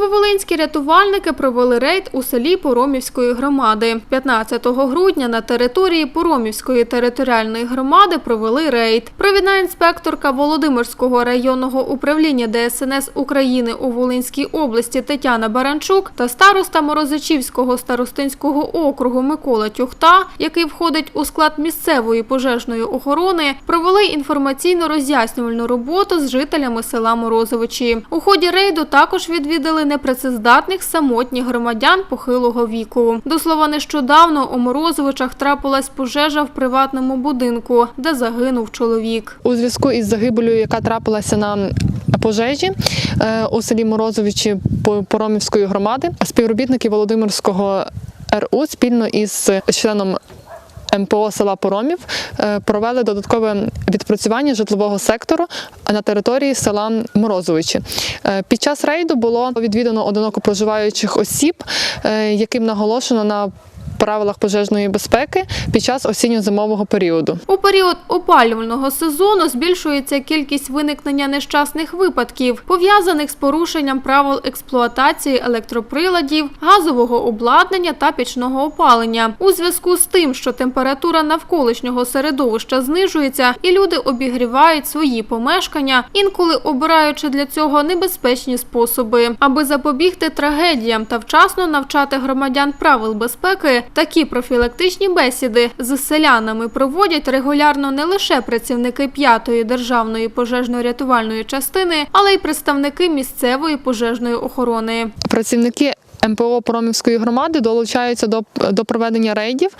Нововолинські рятувальники провели рейд у селі Поромівської громади. 15 грудня на території Поромівської територіальної громади провели рейд. Провідна інспекторка Володимирського районного управління ДСНС України у Волинській області Тетяна Баранчук та староста Морозичівського старостинського округу Микола Тюхта, який входить у склад місцевої пожежної охорони, провели інформаційно-роз'яснювальну роботу з жителями села Морозовичі. У ході рейду також відвідали непрацездатних самотніх громадян похилого віку. До слова, нещодавно у Морозовичах трапилась пожежа в приватному будинку, де загинув чоловік. У зв'язку із загибелью, яка трапилася на пожежі е, у селі Морозовичі По- Поромівської громади, співробітники Володимирського РУ спільно із членом МПО села Поромів провели додаткове відпрацювання житлового сектору на території села Морозовичі. Е, Під час рейду було відвідано одиноко проживаючих осіб, е, яким наголошено на правилах пожежної безпеки під час осінньо-зимового періоду. У період опалювального сезону збільшується кількість виникнення нещасних випадків, пов'язаних з порушенням правил експлуатації електроприладів, газового обладнання та пічного опалення. У зв'язку з тим, що температура навколишнього середовища знижується, і люди обігрівають свої помешкання, інколи обираючи для цього небезпечні способи. Аби запобігти трагедіям та вчасно навчати громадян правил безпеки, такі профілактичні бесіди з селянами проводять регулярно не лише працівники п'ятої державної пожежно-рятувальної частини, але й представники місцевої пожежної охорони. Працівники МПО Поромівської громади долучаються до, до проведення рейдів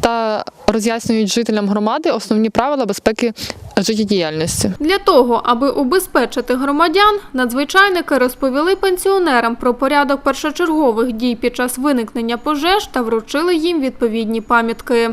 та роз'яснюють жителям громади основні правила безпеки життєдіяльності. Для того, аби убезпечити громадян, надзвичайники розповіли пенсіонерам про порядок першочергових дій під час виникнення пожеж та вручили їм відповідні пам'ятки.